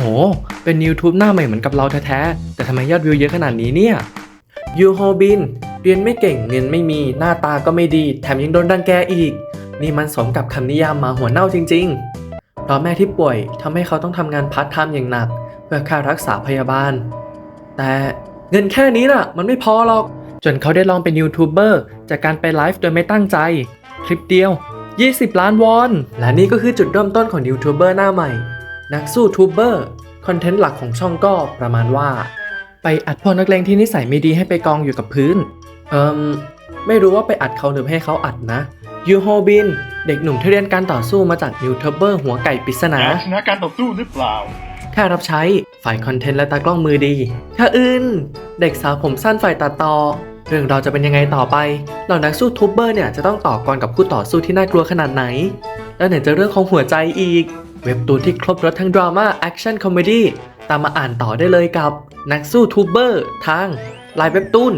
โห เป็น YouTube หน้าใหม่เหมือนกับเราแท้ๆ แต่ทำไมยอดวิวเยอะขนาดนี้เนี่ย ยูโฮบิน เรียนไม่เก่งเงินไม่มีหน้าตาก็ไม่ดี แถมยังโดนดังแกอีก นี่มันสมกับคำนิยามมาหัวเน่าจริงๆเพราะแม่ที่ป่วยทำให้เขาต้องทำงานพาร์ทไทม์อย่างหนัก เพื่อค่ารักษาพยาบาล แต่เงินแค่นี้น่ะ มันไม่พอหรอก จนเขาได้ลองเป็นยูทูบเบอร์จากการไปไลฟ์โดยไม่ตั้งใจ คลิปเดียว 20 ล้านวอน และนี่ก็คือจุดเริ่มต้นของยูทูบเบอร์หน้าใหม่ นักสู้ทูบเบอร์ คอนเทนต์หลักของช่องก็ประมาณว่า ไปอัดพวกนักเลงที่นิสัยไม่ดีให้ไปกองอยู่กับพื้น เอิมไม่รู้ว่าไปอัดเขาหรือให้เขาอัดนะยูโฮบิน เด็กหนุ่มที่เรียนการต่อสู้มาจากยูทูบเบอร์หัวไก่ปริศนาแกชนะการต่อสู้หรือเปล่าแค่รับใช้ฝ่ายคอนเทนต์และตากล้องมือดีข้าอื่น เด็กสาวผมสั้นฝ่ายตัดต่อ เรื่องเราวจะเป็นยังไงต่อไป เหล่านักสู้ทูบเบอร์เนี่ยจะต้องต่อกรกับคู่ต่อสู้ที่น่ากลัวขนาดไหน แล้วไหนจะเรื่องของหัวใจอีก เว็บตูนที่ครบรถทั้งดราม่าแอคชั่นคอมเมดี้ตามมาอ่านต่อได้เลยกับนักสู้ทูบเบอร์ทางไลน์เว็บตูน